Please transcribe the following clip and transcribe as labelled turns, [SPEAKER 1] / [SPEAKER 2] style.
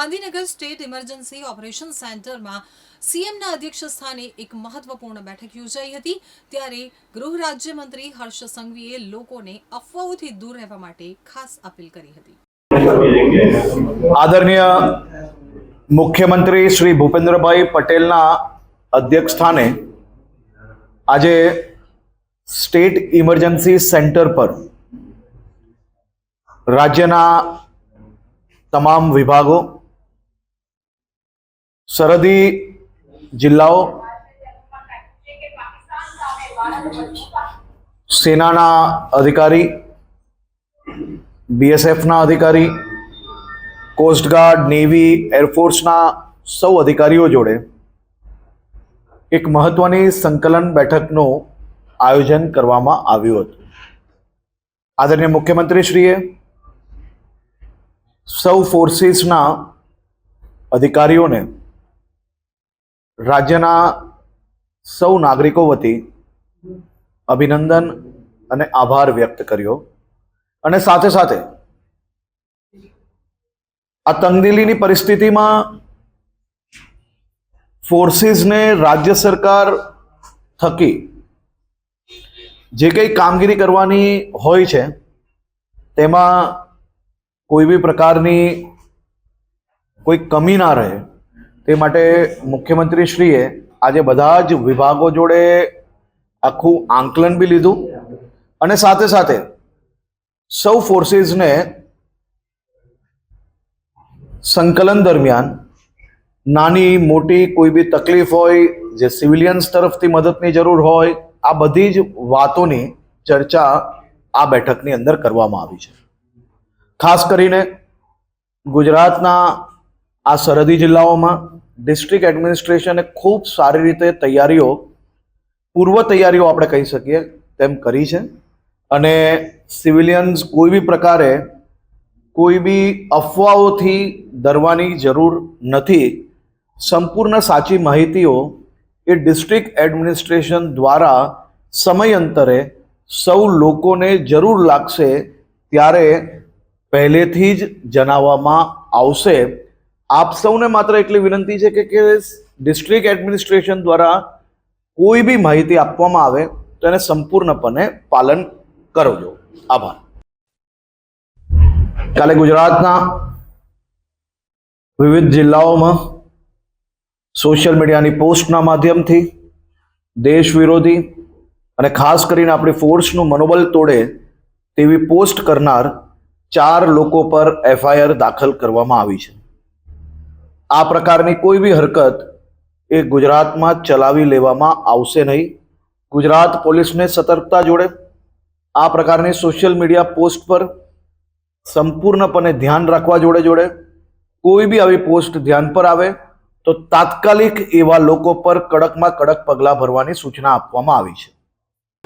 [SPEAKER 1] Gandhinagar state emergency operation સેન્ટરમાં સીએમના અધ્યક્ષ સ્થાને એક મહત્વપૂર્ણ બેઠક યોજાઈ હતી. ત્યારે ગૃહ રાજ્યમંત્રી હર્ષ સંઘવીએ લોકોને અફવાઓથી દૂર રહેવા માટે ખાસ અપીલ કરી હતી.
[SPEAKER 2] આદરણીય મુખ્યમંત્રી શ્રી ભૂપેન્દ્રભાઈ પટેલના અધ્યક્ષ સ્થાને આજે સ્ટેટ ઇમરજન્સી સેન્ટર પર રાજ્યના તમામ વિભાગો સરહદી જિલ્લાઓ સેનાના અધિકારી બીએસએફના અધિકારી કોસ્ટગાર્ડ નેવી એરફોર્સના સૌ અધિકારીઓ જોડે એક મહત્વની સંકલન બેઠકનું આયોજન કરવામાં આવ્યું હતું. આદરણીય મુખ્યમંત્રીશ્રીએ સૌ ફોર્સીસના અધિકારીઓને રાજ્યના સૌ નાગરિકો વતી અભિનંદન અને આભાર વ્યક્ત કર્યો. અને સાથે સાથે આ તંગદિલીની પરિસ્થિતિમાં ફોર્સિસને રાજ્ય સરકાર થકી જે કંઈ કામગીરી કરવાની હોય છે, તેમાં કોઈ બી પ્રકારની કોઈ કમી ના રહે તે માટે મુખ્યમંત્રીશ્રીએ આજે બધા જ વિભાગો જોડે આખું આંકલન બી લીધું અને સાથે સાથે સૌ ફોર્સીસને સંકલન દરમિયાન નાની, મોટી, કોઈ બી તકલીફ હોય, જે સિવિલિયન્સ તરફથી મદદની જરૂર હોય, આ બધી જ વાતોની ચર્ચા આ બેઠકની અંદર કરવામાં આવી છે. ખાસ કરીને ગુજરાતના આ સરહદી જિલ્લાઓમાં ડિસ્ટ્રિક્ટ એડમિનિસ્ટ્રેશને ખૂબ સારી રીતે તૈયારીઓ, પૂર્વ તૈયારીઓ આપણે કહી શકીએ તેમ કરી છે. અને સિવિલિયન્સ કોઈ બી પ્રકારે કોઈ બી અફવાઓથી ડરવાની જરૂર નથી. સંપૂર્ણ સાચી માહિતીઓ એ ડિસ્ટ્રિક્ટ એડમિનિસ્ટ્રેશન દ્વારા સમયાંતરે સૌ લોકોને જરૂર લાગશે ત્યારે પહેલેથી જ જણાવવામાં આવશે. આપ સૌને માત્ર એટલી વિનંતી છે કે ડિસ્ટ્રિક્ટ એડમિનિસ્ટ્રેશન દ્વારા કોઈ બી માહિતી આપવામાં આવે, તો એને સંપૂર્ણપણે પાલન કરજો. આભાર. કાલે ગુજરાતના વિવિધ જિલ્લાઓમાં સોશિયલ મીડિયાની પોસ્ટના માધ્યમથી દેશ વિરોધી અને ખાસ કરીને આપણી ફોર્સનું મનોબળ તોડે તેવી પોસ્ટ કરનાર ચાર લોકો પર એફઆઈઆર દાખલ કરવામાં આવી છે. આ પ્રકારની કોઈ બી હરકત એ ગુજરાતમાં ચલાવી લેવામાં આવશે નહીં. ગુજરાત પોલીસને સતર્કતા જોડે આ પ્રકારની સોશિયલ મીડિયા પોસ્ટ પર સંપૂર્ણપણે ધ્યાન રાખવા જોડે જોડે કોઈ બી આવી પોસ્ટ ધ્યાન પર આવે તો તાત્કાલિક એવા લોકો પર કડકમાં કડક પગલાં ભરવાની સૂચના આપવામાં આવી છે.